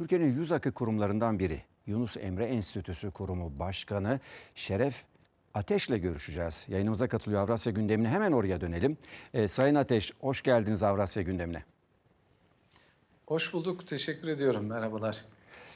Türkiye'nin yüz akı kurumlarından biri Yunus Emre Enstitüsü Kurumu Başkanı Şeref Ateş'le görüşeceğiz. Yayınımıza katılıyor Avrasya gündemine hemen oraya dönelim. Ee, Sayın Ateş hoş geldiniz Avrasya gündemine. Hoş bulduk. Teşekkür ediyorum. Merhabalar.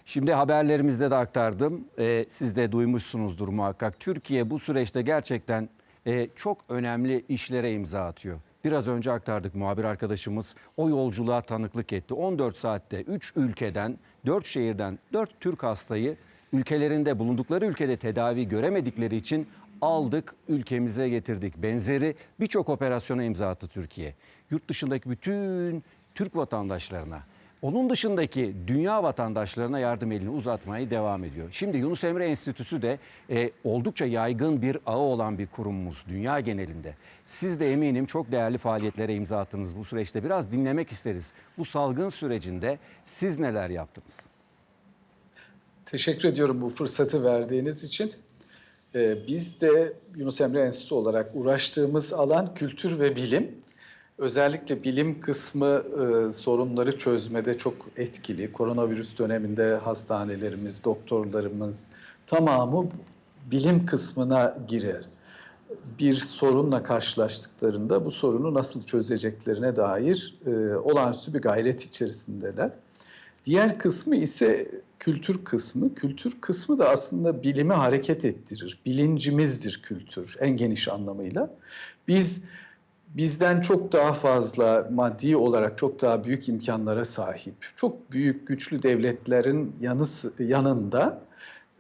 Şimdi haberlerimizde de aktardım. Ee, siz de duymuşsunuzdur muhakkak. Türkiye bu süreçte gerçekten e, çok önemli işlere imza atıyor. Biraz önce aktardık muhabir arkadaşımız o yolculuğa tanıklık etti. 14 saatte 3 ülkeden, 4 şehirden 4 Türk hastayı ülkelerinde bulundukları ülkede tedavi göremedikleri için aldık ülkemize getirdik. Benzeri birçok operasyona imza attı Türkiye. Yurt dışındaki bütün Türk vatandaşlarına onun dışındaki dünya vatandaşlarına yardım elini uzatmayı devam ediyor. Şimdi Yunus Emre Enstitüsü de e, oldukça yaygın bir ağı olan bir kurumumuz dünya genelinde. Siz de eminim çok değerli faaliyetlere imza attınız bu süreçte. Biraz dinlemek isteriz. Bu salgın sürecinde siz neler yaptınız? Teşekkür ediyorum bu fırsatı verdiğiniz için. Ee, biz de Yunus Emre Enstitüsü olarak uğraştığımız alan kültür ve bilim. Özellikle bilim kısmı e, sorunları çözmede çok etkili. Koronavirüs döneminde hastanelerimiz, doktorlarımız tamamı bilim kısmına girer. Bir sorunla karşılaştıklarında bu sorunu nasıl çözeceklerine dair e, olağanüstü bir gayret içerisindeler. Diğer kısmı ise kültür kısmı. Kültür kısmı da aslında bilimi hareket ettirir. Bilincimizdir kültür en geniş anlamıyla. Biz bizden çok daha fazla maddi olarak çok daha büyük imkanlara sahip, çok büyük güçlü devletlerin yanı, yanında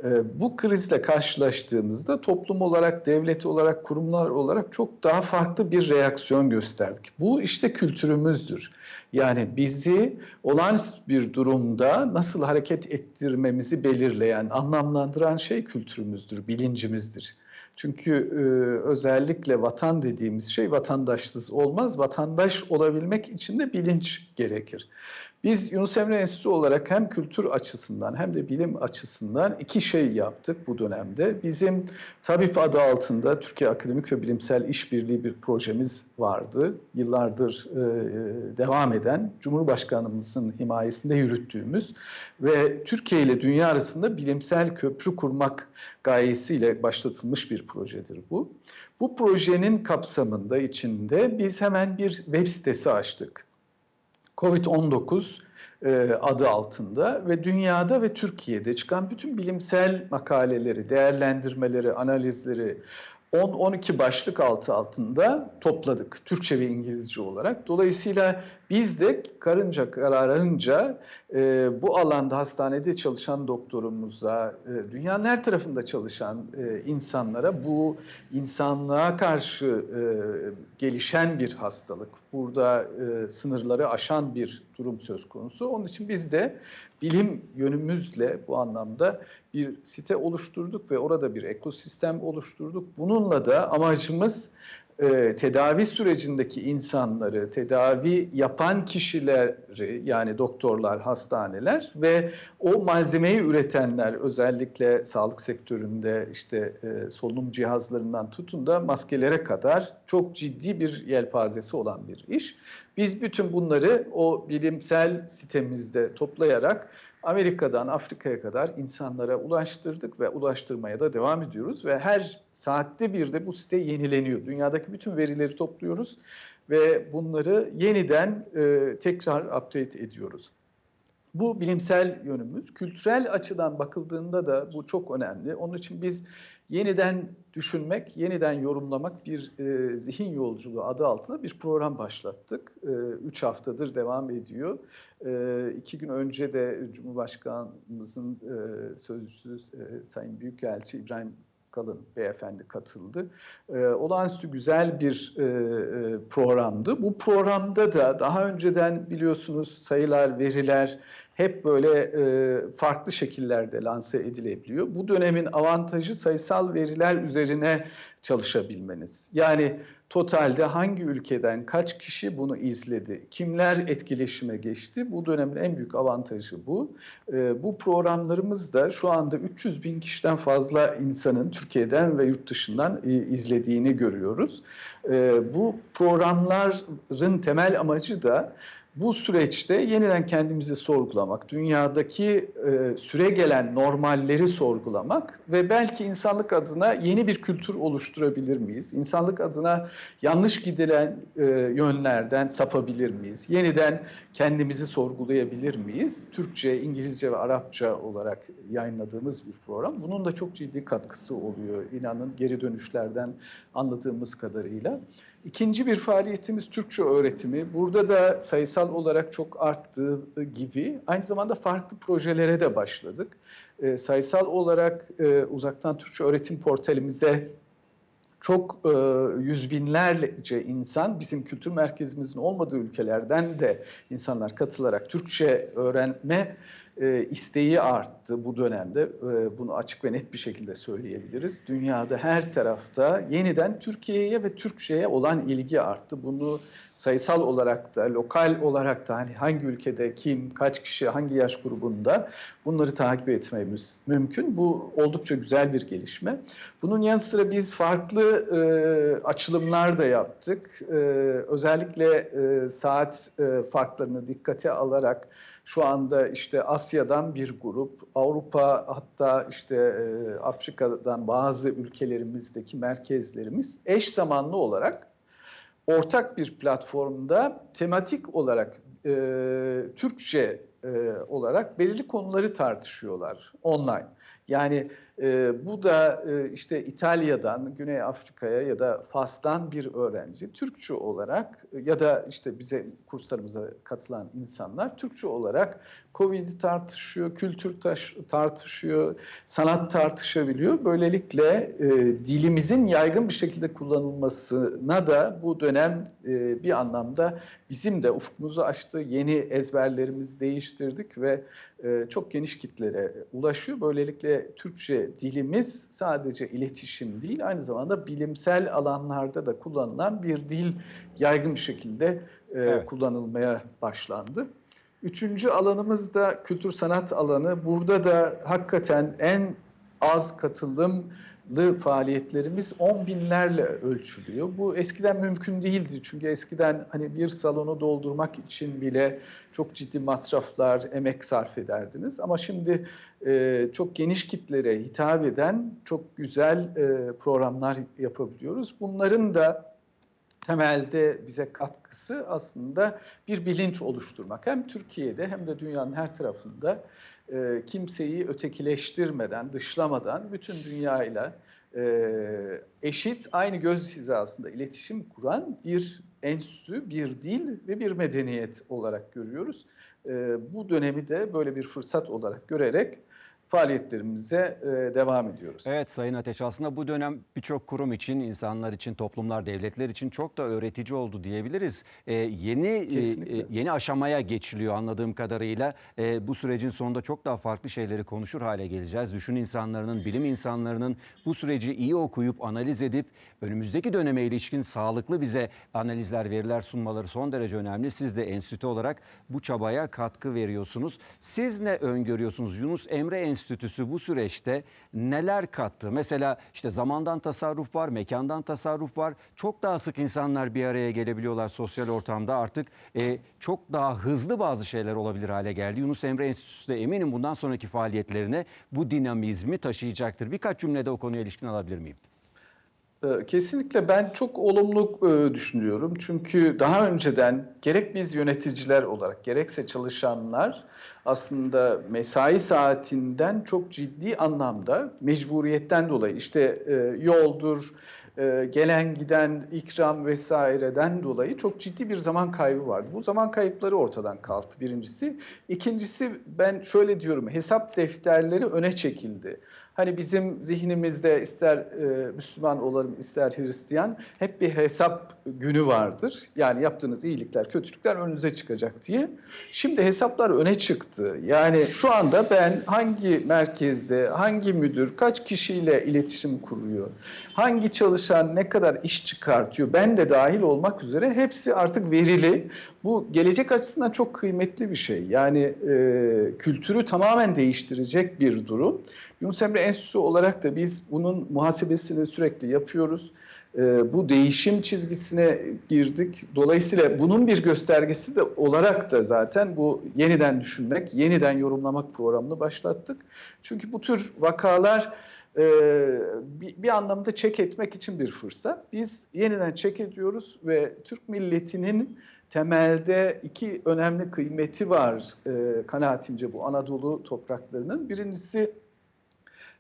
e, bu krizle karşılaştığımızda toplum olarak, devlet olarak, kurumlar olarak çok daha farklı bir reaksiyon gösterdik. Bu işte kültürümüzdür. Yani bizi olağanüstü bir durumda nasıl hareket ettirmemizi belirleyen, anlamlandıran şey kültürümüzdür, bilincimizdir. Çünkü e, özellikle vatan dediğimiz şey vatandaşsız olmaz. Vatandaş olabilmek için de bilinç gerekir. Biz Yunus Emre Enstitüsü olarak hem kültür açısından hem de bilim açısından iki şey yaptık bu dönemde. Bizim Tabip adı altında Türkiye Akademik ve Bilimsel İşbirliği bir projemiz vardı. Yıllardır e, devam eden, Cumhurbaşkanımızın himayesinde yürüttüğümüz ve Türkiye ile dünya arasında bilimsel köprü kurmak gayesiyle başlatılmış bir projedir bu. Bu projenin kapsamında içinde biz hemen bir web sitesi açtık. Covid-19 e, adı altında ve dünyada ve Türkiye'de çıkan bütün bilimsel makaleleri, değerlendirmeleri, analizleri 10-12 başlık altı altında topladık Türkçe ve İngilizce olarak. Dolayısıyla biz de karınca kararınca e, bu alanda hastanede çalışan doktorumuza, e, dünyanın her tarafında çalışan e, insanlara bu insanlığa karşı e, gelişen bir hastalık, burada e, sınırları aşan bir durum söz konusu. Onun için biz de bilim yönümüzle bu anlamda bir site oluşturduk ve orada bir ekosistem oluşturduk. Bununla da amacımız e, tedavi sürecindeki insanları, tedavi yapan kişileri yani doktorlar, hastaneler ve o malzemeyi üretenler özellikle sağlık sektöründe işte e, solunum cihazlarından tutun da maskelere kadar çok ciddi bir yelpazesi olan bir iş. Biz bütün bunları o bilimsel sitemizde toplayarak Amerika'dan Afrika'ya kadar insanlara ulaştırdık ve ulaştırmaya da devam ediyoruz ve her saatte bir de bu site yenileniyor. Dünyadaki bütün verileri topluyoruz ve bunları yeniden e, tekrar update ediyoruz. Bu bilimsel yönümüz. Kültürel açıdan bakıldığında da bu çok önemli. Onun için biz yeniden düşünmek, yeniden yorumlamak bir e, zihin yolculuğu adı altında bir program başlattık. E, üç haftadır devam ediyor. E, iki gün önce de Cumhurbaşkanımızın e, sözcüsü e, Sayın Büyükelçi İbrahim Kalın beyefendi katıldı. E, olağanüstü güzel bir e, e, programdı. Bu programda da daha önceden biliyorsunuz sayılar, veriler hep böyle e, farklı şekillerde lanse edilebiliyor. Bu dönemin avantajı sayısal veriler üzerine çalışabilmeniz. Yani totalde hangi ülkeden kaç kişi bunu izledi, kimler etkileşime geçti bu dönemin en büyük avantajı bu. E, bu programlarımız da şu anda 300 bin kişiden fazla insanın Türkiye'den ve yurt dışından e, izlediğini görüyoruz. E, bu programların temel amacı da bu süreçte yeniden kendimizi sorgulamak, dünyadaki e, süre gelen normalleri sorgulamak ve belki insanlık adına yeni bir kültür oluşturabilir miyiz? İnsanlık adına yanlış gidilen e, yönlerden sapabilir miyiz? Yeniden kendimizi sorgulayabilir miyiz? Türkçe, İngilizce ve Arapça olarak yayınladığımız bir program. Bunun da çok ciddi katkısı oluyor. İnanın geri dönüşlerden anladığımız kadarıyla. İkinci bir faaliyetimiz Türkçe öğretimi. Burada da sayısal olarak çok arttığı gibi aynı zamanda farklı projelere de başladık. E, sayısal olarak e, uzaktan Türkçe öğretim portalimize çok e, yüz binlerce insan bizim kültür merkezimizin olmadığı ülkelerden de insanlar katılarak Türkçe öğrenme e, isteği arttı bu dönemde. E, bunu açık ve net bir şekilde söyleyebiliriz. Dünyada her tarafta yeniden Türkiye'ye ve Türkçe'ye olan ilgi arttı. Bunu sayısal olarak da, lokal olarak da hani hangi ülkede kim, kaç kişi, hangi yaş grubunda bunları takip etmemiz mümkün. Bu oldukça güzel bir gelişme. Bunun yanı sıra biz farklı e, açılımlar da yaptık. E, özellikle e, saat e, farklarını dikkate alarak şu anda işte Asya'dan bir grup, Avrupa hatta işte e, Afrika'dan bazı ülkelerimizdeki merkezlerimiz eş zamanlı olarak ortak bir platformda tematik olarak e, Türkçe e, olarak belirli konuları tartışıyorlar online. Yani e, bu da e, işte İtalya'dan Güney Afrika'ya ya da Fas'tan bir öğrenci Türkçe olarak ya da işte bize kurslarımıza katılan insanlar Türkçe olarak Covid'i tartışıyor, kültür taş, tartışıyor, sanat tartışabiliyor. Böylelikle e, dilimizin yaygın bir şekilde kullanılmasına da bu dönem e, bir anlamda bizim de ufkumuzu açtı. Yeni ezberlerimizi değiştirdik ve e, çok geniş kitlere ulaşıyor. Böylelikle Türkçe dilimiz sadece iletişim değil, aynı zamanda bilimsel alanlarda da kullanılan bir dil yaygın bir şekilde e, Evet. kullanılmaya başlandı. Üçüncü alanımız da kültür sanat alanı. Burada da hakikaten en az katılımlı faaliyetlerimiz on binlerle ölçülüyor. Bu eskiden mümkün değildi. Çünkü eskiden hani bir salonu doldurmak için bile çok ciddi masraflar, emek sarf ederdiniz. Ama şimdi e, çok geniş kitlere hitap eden çok güzel e, programlar yapabiliyoruz. Bunların da temelde bize katkısı aslında bir bilinç oluşturmak. Hem Türkiye'de hem de dünyanın her tarafında e, kimseyi ötekileştirmeden, dışlamadan bütün dünyayla e, eşit, aynı göz hizasında iletişim kuran bir enstitü, bir dil ve bir medeniyet olarak görüyoruz. E, bu dönemi de böyle bir fırsat olarak görerek faaliyetlerimize e, devam ediyoruz. Evet Sayın Ateş aslında bu dönem birçok kurum için, insanlar için, toplumlar, devletler için çok da öğretici oldu diyebiliriz. Ee, yeni e, e, yeni aşamaya geçiliyor anladığım kadarıyla. Ee, bu sürecin sonunda çok daha farklı şeyleri konuşur hale geleceğiz. Düşün insanlarının, bilim insanlarının bu süreci iyi okuyup analiz edip önümüzdeki döneme ilişkin sağlıklı bize analizler, veriler sunmaları son derece önemli. Siz de enstitü olarak bu çabaya katkı veriyorsunuz. Siz ne öngörüyorsunuz? Yunus Emre Enstitüsü bu süreçte neler kattı? Mesela işte zamandan tasarruf var, mekandan tasarruf var. Çok daha sık insanlar bir araya gelebiliyorlar sosyal ortamda. Artık e, çok daha hızlı bazı şeyler olabilir hale geldi. Yunus Emre Enstitüsü de eminim bundan sonraki faaliyetlerine bu dinamizmi taşıyacaktır. Birkaç cümlede o konuya ilişkin alabilir miyim? Ee, Kesinlikle ben çok olumlu e, düşünüyorum. Çünkü daha önceden gerek biz yöneticiler olarak gerekse çalışanlar aslında mesai saatinden çok ciddi anlamda mecburiyetten dolayı işte e, yoldur, e, gelen giden ikram vesaireden dolayı çok ciddi bir zaman kaybı vardı. Bu zaman kayıpları ortadan kalktı birincisi. İkincisi ben şöyle diyorum hesap defterleri öne çekildi. Hani bizim zihnimizde ister e, Müslüman olalım ister Hristiyan hep bir hesap günü vardır. Yani yaptığınız iyilikler, kötülükler önünüze çıkacak diye. Şimdi hesaplar öne çıktı. Yani şu anda ben hangi merkezde, hangi müdür, kaç kişiyle iletişim kuruyor, hangi çalışan ne kadar iş çıkartıyor, ben de dahil olmak üzere hepsi artık verili. Bu gelecek açısından çok kıymetli bir şey. Yani e, kültürü tamamen değiştirecek bir durum. Yunus Emre Enstitüsü olarak da biz bunun muhasebesini sürekli yapıyoruz. Ee, bu değişim çizgisine girdik. Dolayısıyla bunun bir göstergesi de olarak da zaten bu yeniden düşünmek, yeniden yorumlamak programını başlattık. Çünkü bu tür vakalar e, bir, bir anlamda çek etmek için bir fırsat. Biz yeniden çek ediyoruz ve Türk milletinin temelde iki önemli kıymeti var e, kanaatimce bu Anadolu topraklarının. Birincisi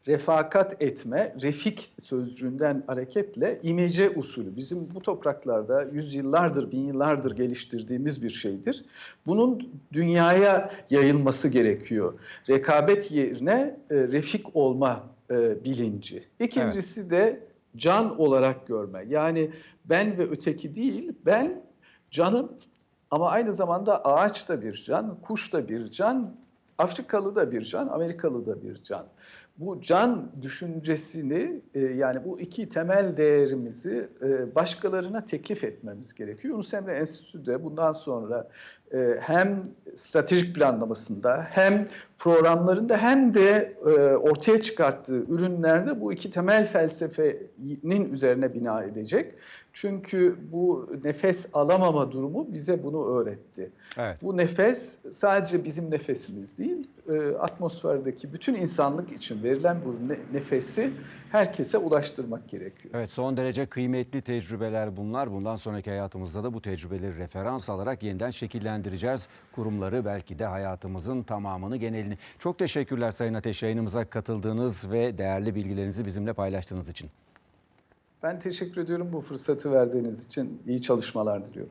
refakat etme, refik sözcüğünden hareketle imece usulü. Bizim bu topraklarda yüzyıllardır, bin yıllardır geliştirdiğimiz bir şeydir. Bunun dünyaya yayılması gerekiyor. Rekabet yerine e, refik olma e, bilinci. İkincisi de can olarak görme. Yani ben ve öteki değil, ben canım ama aynı zamanda ağaç da bir can, kuş da bir can, Afrikalı da bir can, Amerikalı da bir can. Bu can düşüncesini e, yani bu iki temel değerimizi e, başkalarına teklif etmemiz gerekiyor. Yunus Emre Enstitüsü de bundan sonra hem stratejik planlamasında hem programlarında hem de e, ortaya çıkarttığı ürünlerde bu iki temel felsefenin üzerine bina edecek. Çünkü bu nefes alamama durumu bize bunu öğretti. Evet. Bu nefes sadece bizim nefesimiz değil, e, atmosferdeki bütün insanlık için verilen bu ne- nefesi herkese ulaştırmak gerekiyor. Evet son derece kıymetli tecrübeler bunlar. Bundan sonraki hayatımızda da bu tecrübeleri referans alarak yeniden şekillendireceğiz. Kurumları belki de hayatımızın tamamını genelini. Çok teşekkürler Sayın Ateş yayınımıza katıldığınız ve değerli bilgilerinizi bizimle paylaştığınız için. Ben teşekkür ediyorum bu fırsatı verdiğiniz için. İyi çalışmalar diliyorum.